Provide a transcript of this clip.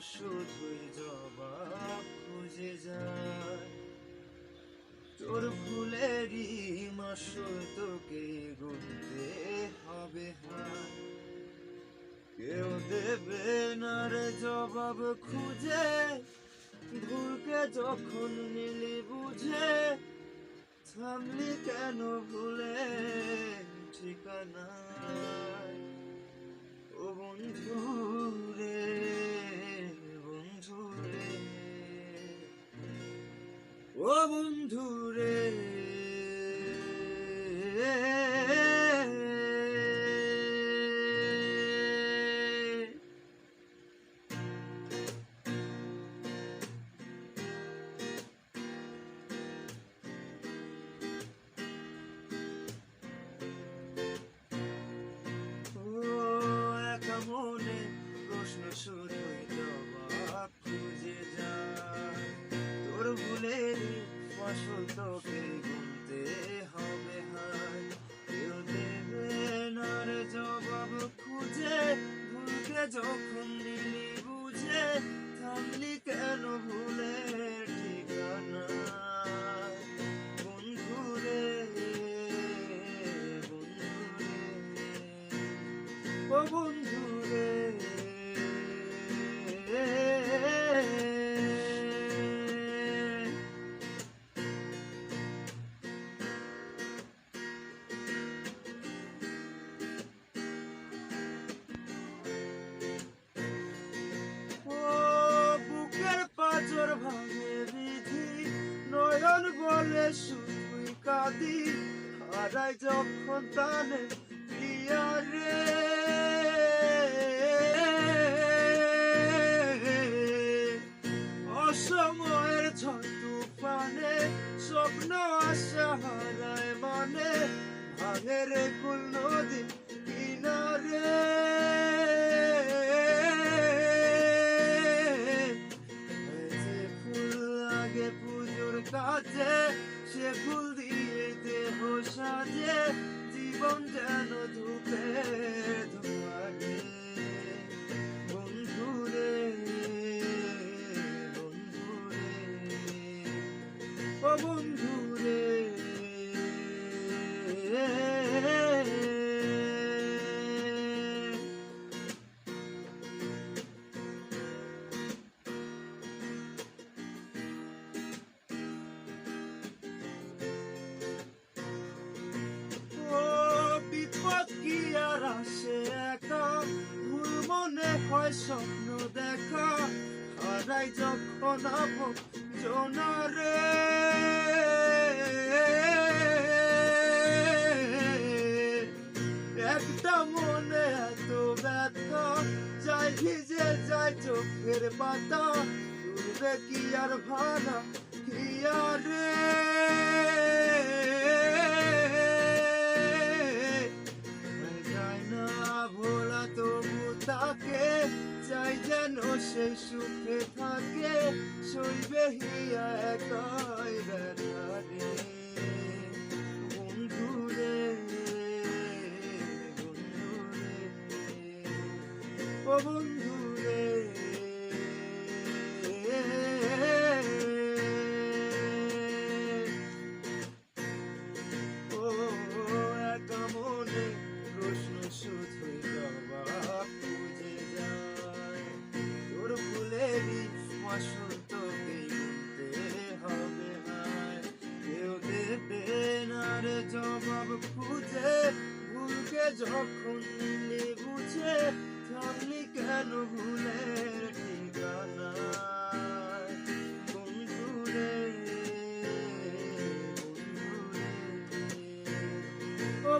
শুধুই জবাব খুঁজে যায়। তোর ফুলেরই মাসল তোকে গুনতে হবে হায় কেউ দেবে না রে জবাব খুঁজে, ভুলকে যখন নিলি বুঝে, থামলি কেন ভুলে? ঠিকানা ও বন্ধু ফসল তোকে গুনতে হবে, হায়। দেবে না রে জবাব খুঁজে, ভুলকে যখন দিলি বুঝে, থামলি কেন ভুলের ঠিকানা? বন্ধু রে বন্ধু রে ও শুধুই কাঁদি হারাই যখন তানে প্রিয়া অসময়ের ঝড় তুফানে, স্বপ্ন আশা হারায় মানে ভাঙে রে কুল নদী কিনারে। ফুল লাগে পুজোর কাছে সে ফুল দিয়ে দেহ সাজে জীবন যেন ধূপে ধোয়াকে বন্ধুরে বন্ধুরে ও বন্ধু। স্বপ্ন দেখা, হারাই যখন জনারে। একটা মনে এত ব্যথা, যাই ভিজে যায় চোখের পাতা কি আর ভাড়া, কি আর যেন সে সুখে থাকে শৈবে হিয়া একাই ব্যথা রে বন্ধু রে বন্ধু রে ও বন্ধু জবাব খুঁজে ভুলকে যখন বুঝে থামলি কেন ভুলের ঠিকানা? বন্ধুরে বন্ধুরে। ও